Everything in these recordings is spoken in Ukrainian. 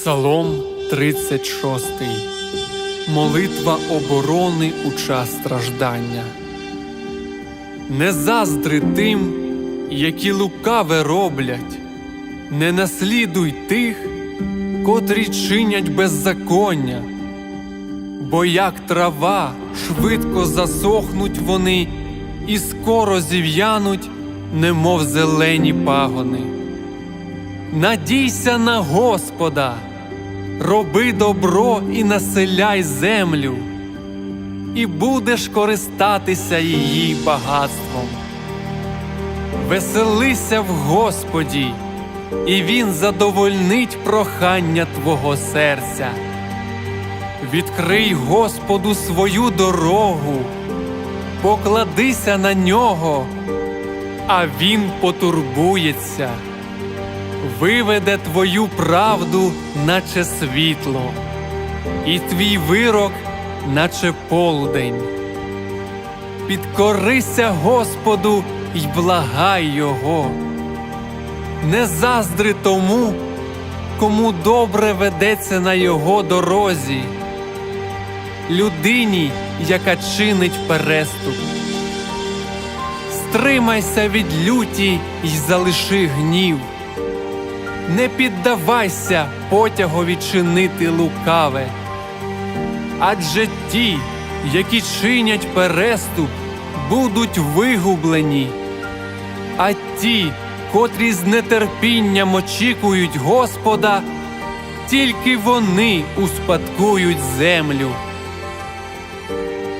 Псалом 36. Молитва оборони у час страждання. Не заздри тим, які лукаве роблять, не наслідуй тих, котрі чинять беззаконня, бо як трава швидко засохнуть вони і скоро зів'януть, немов зелені пагони. Надійся на Господа, роби добро і населяй землю, і будеш користатися її багатством. Веселися в Господі, і Він задовольнить прохання твого серця. Відкрий Господу свою дорогу, покладися на нього, а Він потурбується виведе твою правду, наче світло, і твій вирок, наче полдень. Підкорися Господу й благай Його. Не заздри тому, кому добре ведеться на Його дорозі, людині, яка чинить переступ. Стримайся від люті й залиши гнів не піддавайся потягові чинити лукаве. Адже ті, які чинять переступ, будуть вигублені, а ті, котрі з нетерпінням очікують Господа, тільки вони успадкують землю.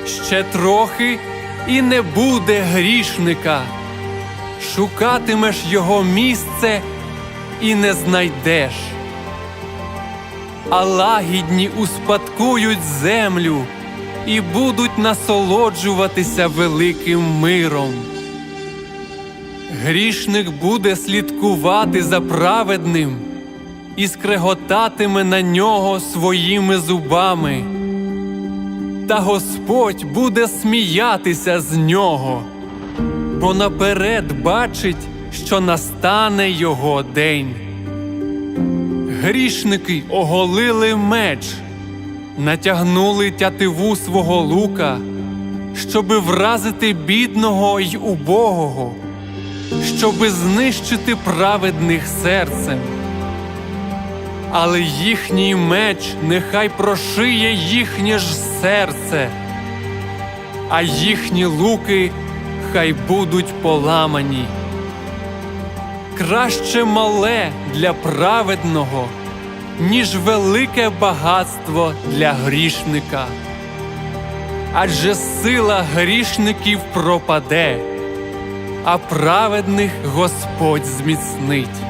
Ще трохи і не буде грішника, шукатимеш його місце і не знайдеш. А лагідні успадкують землю і будуть насолоджуватися великим миром. Грішник буде слідкувати за праведним і скреготатиме на нього своїми зубами. Та Господь буде сміятися з нього, бо наперед бачить що настане його день. Грішники оголили меч, натягнули тятиву свого лука, щоби вразити бідного й убогого, щоби знищити праведних серцем. Але їхній меч нехай прошиє їхнє ж серце, а їхні луки хай будуть поламані краще мале для праведного, ніж велике багатство для грішника. Адже сила грішників пропаде, а праведних Господь зміцнить.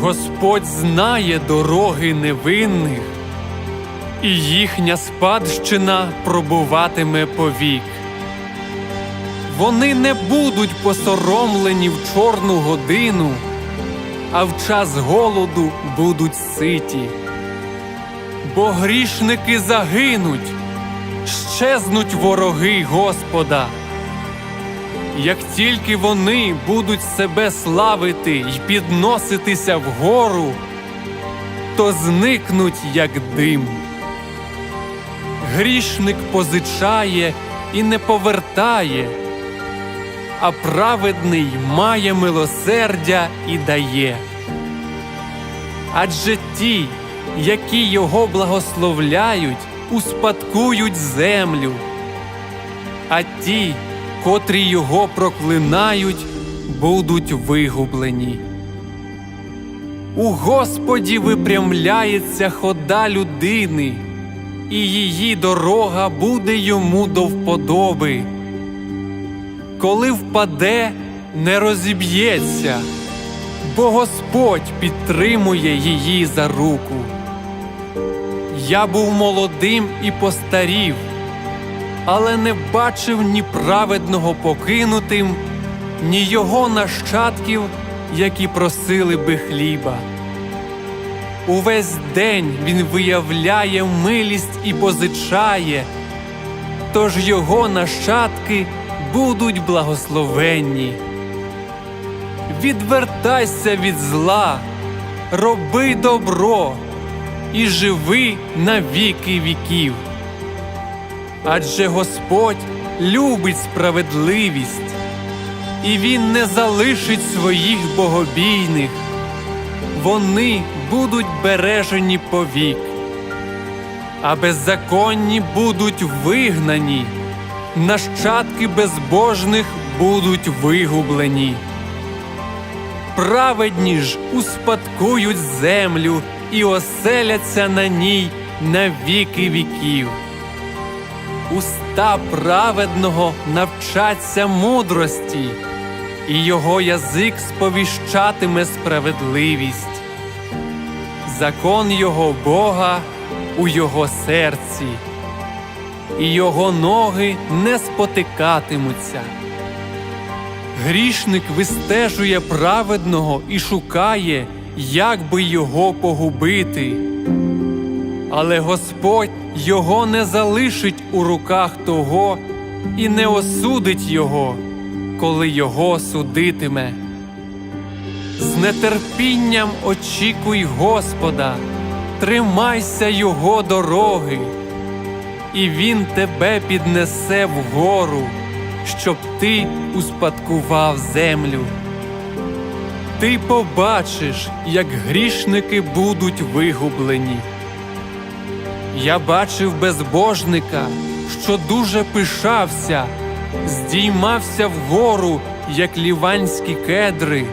Господь знає дороги невинних, і їхня спадщина пробуватиме повік. Вони не будуть посоромлені в чорну годину, а в час голоду будуть ситі. Бо грішники загинуть, щезнуть вороги Господа. Як тільки вони будуть себе славити й підноситися вгору, то зникнуть, як дим. Грішник позичає і не повертає а праведний має милосердя і дає. Адже ті, які його благословляють, успадкують землю, а ті, котрі його проклинають, будуть вигублені. У Господі випрямляється хода людини, і її дорога буде йому до вподоби коли впаде, не розіб'ється, бо Господь підтримує її за руку. Я був молодим і постарів, але не бачив ні праведного покинутим, ні його нащадків, які просили би хліба. Увесь день він виявляє милість і позичає, тож його нащадки будуть благословенні. Відвертайся від зла роби добро і живи на віки віків. Адже Господь любить справедливість, і Він не залишить своїх богобійних, вони будуть бережені повік, а беззаконні будуть вигнані, нащадки безбожних будуть вигублені. Праведні ж успадкують землю і оселяться на ній на віки віків. Уста праведного навчаться мудрості, і його язик сповіщатиме справедливість. Закон його Бога у його серці, і його ноги не спотикатимуться. Грішник вистежує праведного і шукає, як би його погубити. Але Господь його не залишить у руках того і не осудить його, коли його судитиме. З нетерпінням очікуй Господа, тримайся Його дороги, і Він тебе піднесе вгору, щоб ти успадкував землю. Ти побачиш, як грішники будуть вигублені. Я бачив безбожника, що дуже пишався, здіймався вгору, як ліванські кедри.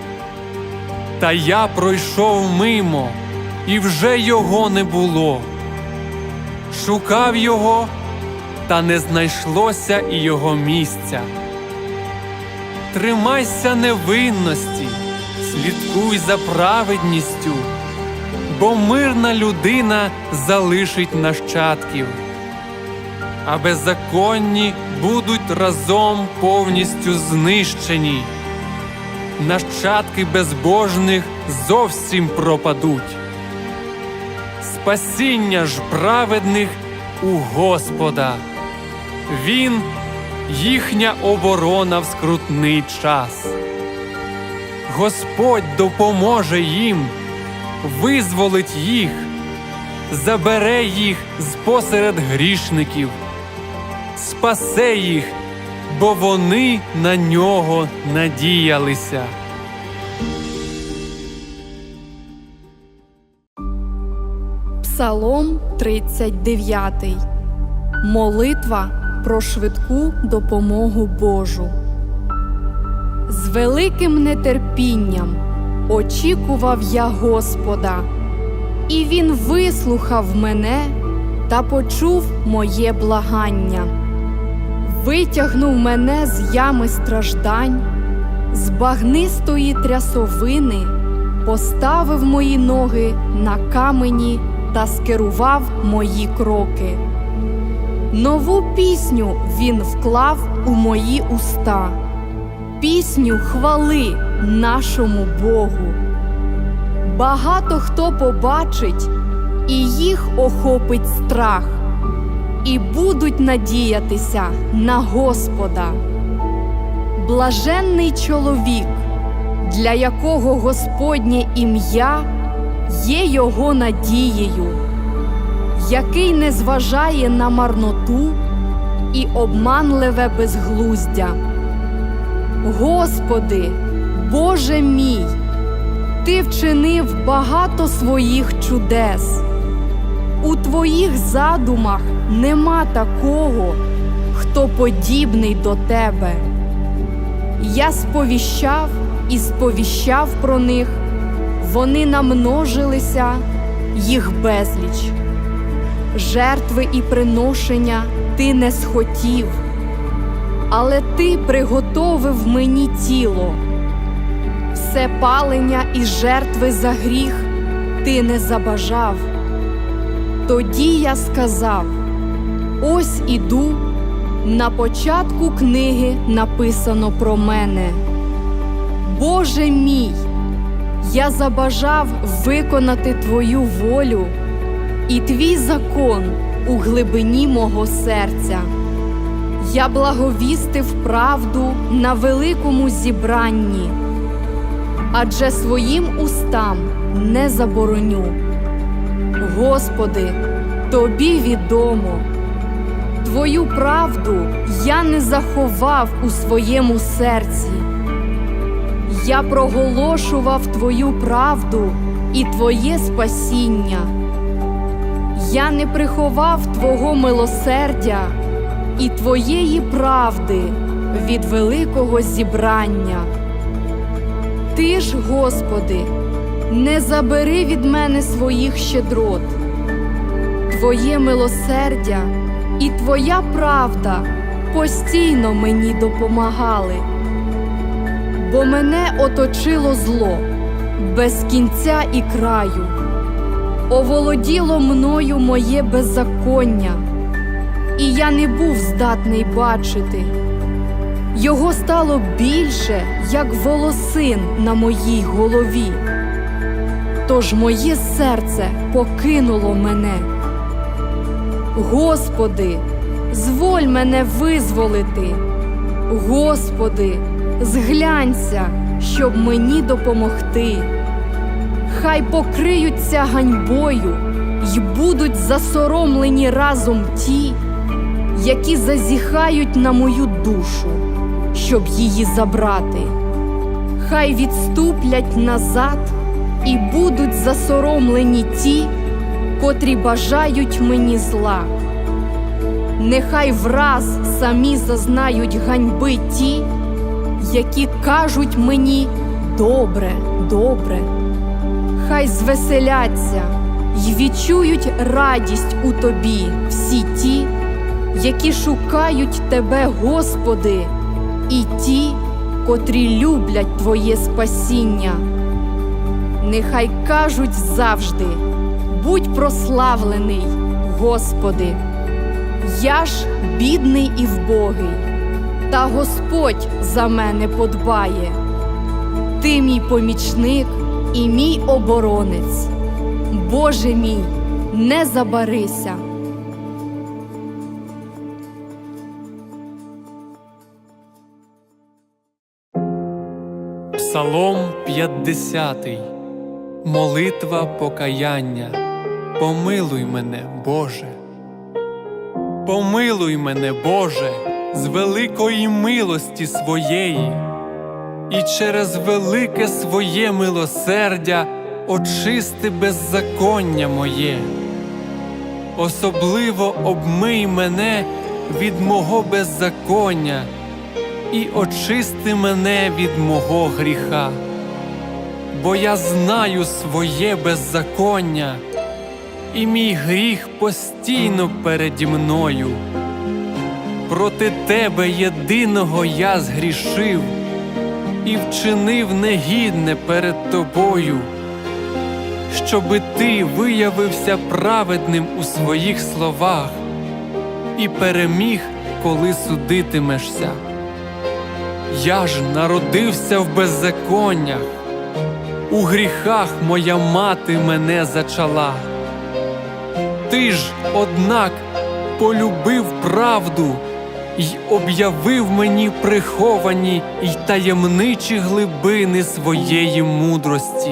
Та я пройшов мимо, і вже його не було. Шукав його, та не знайшлося і його місця. Тримайся невинності, слідкуй за праведністю, бо мирна людина залишить нащадків, а беззаконні будуть разом повністю знищені нащадки безбожних зовсім пропадуть. Спасіння ж праведних у Господа, Він їхня оборона в скрутний час. Господь допоможе їм, визволить їх, забере їх з грішників, спасе їх бо вони на нього надіялися. Псалом 39. Молитва про швидку допомогу Божу. З великим нетерпінням очікував я Господа, і Він вислухав мене та почув моє благання. Витягнув мене з ями страждань, з багнистої трясовини, поставив мої ноги на камені та скерував мої кроки. Нову пісню він вклав у мої уста, пісню хвали нашому Богу. Багато хто побачить, і їх охопить страх і будуть надіятися на Господа. Блаженний чоловік, для якого Господнє ім'я є його надією, який не зважає на марноту і обманливе безглуздя. Господи, Боже мій, Ти вчинив багато своїх чудес. У твоїх задумах нема такого, хто подібний до тебе. Я сповіщав і сповіщав про них, вони намножилися, їх безліч. Жертви і приношення ти не схотів, але ти приготовив мені тіло, все палення і жертви за гріх ти не забажав. Тоді я сказав: ось іду, на початку книги написано про мене. Боже мій, я забажав виконати Твою волю і твій закон у глибині мого серця. Я благовістив правду на великому зібранні. адже своїм устам не забороню. Господи, тобі відомо. Твою правду я не заховав у своєму серці. Я проголошував Твою правду і Твоє спасіння. Я не приховав Твого милосердя і Твоєї правди від великого зібрання. Ти ж, Господи, не забери від мене своїх щедрот. Твоє милосердя і Твоя правда постійно мені допомагали, бо мене оточило зло без кінця і краю, оволоділо мною моє беззаконня, і я не був здатний бачити. Його стало більше, як волосин на моїй голові. Тож моє серце покинуло мене. Господи, зволь мене визволити. Господи, зглянься, щоб мені допомогти. Хай покриються ганьбою й будуть засоромлені разом ті, які зазіхають на мою душу, щоб її забрати. Хай відступлять назад і будуть засоромлені ті, котрі бажають мені зла. Нехай враз самі зазнають ганьби ті, які кажуть мені добре, добре. Хай звеселяться й відчують радість у тобі всі ті, які шукають тебе, Господи, і ті, котрі люблять Твоє спасіння. Нехай кажуть завжди, будь прославлений, Господи. Я ж бідний і вбогий, та Господь за мене подбає. Ти мій помічник і мій оборонець. Боже мій, не забарися. Псалом 50. Молитва покаяння. Помилуй мене, Боже. Помилуй мене, Боже, з великої милості своєї, і через велике своє милосердя очисти беззаконня моє. Особливо обмий мене від мого беззаконня і очисти мене від мого гріха, бо я знаю своє беззаконня, і мій гріх постійно переді мною. Проти тебе єдиного я згрішив і вчинив негідне перед тобою, щоби ти виявився праведним у своїх словах і переміг, коли судитимешся. Я ж народився в беззаконнях, у гріхах моя мати мене зачала. Ти ж, однак, полюбив правду й об'явив мені приховані й таємничі глибини своєї мудрості.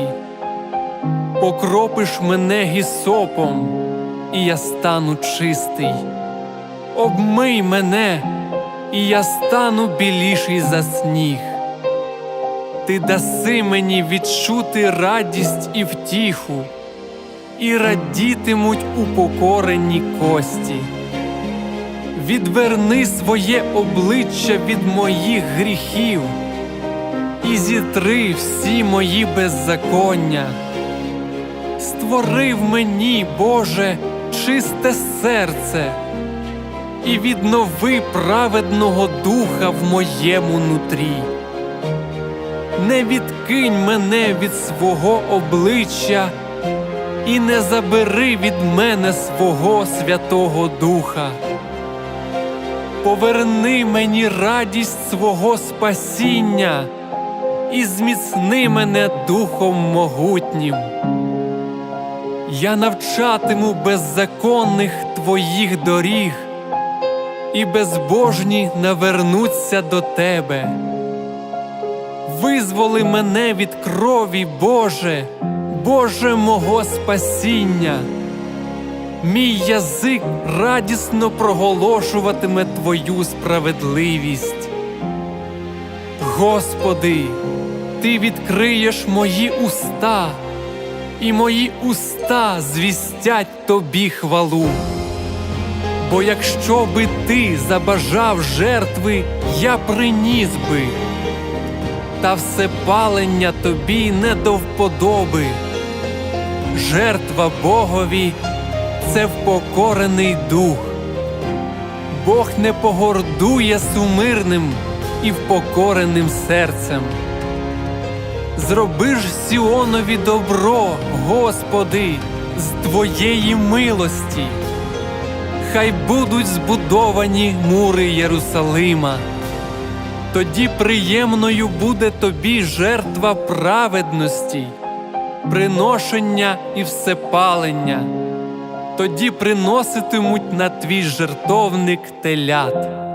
Покропиш мене гісопом, і я стану чистий. Обмий мене і я стану біліший за сніг. Ти даси мені відчути радість і втіху, і радітимуть упокорені кості. Відверни своє обличчя від моїх гріхів і зітри всі мої беззаконня. Створи в мені, Боже, чисте серце і віднови праведного духа в моєму нутрі. Не відкинь мене від свого обличчя і не забери від мене свого Святого Духа. Поверни мені радість свого спасіння і зміцни мене духом могутнім. Я навчатиму беззаконних твоїх доріг і безбожні навернуться до тебе. Визволи мене від крові, Боже, Боже мого спасіння. Мій язик радісно проголошуватиме Твою справедливість. Господи, Ти відкриєш мої уста, і мої уста звістять Тобі хвалу. Бо якщо би ти забажав жертви, я приніс би, та все палення тобі не до вподоби. Жертва Богові це впокорений дух. Бог не погордує сумирним і впокореним серцем. Зроби ж Сіонові добро, Господи, з Твоєї милості. Хай будуть збудовані мури Єрусалима. Тоді приємною буде тобі жертва праведності, приношення і всепалення. Тоді приноситимуть на твій жертовник телят.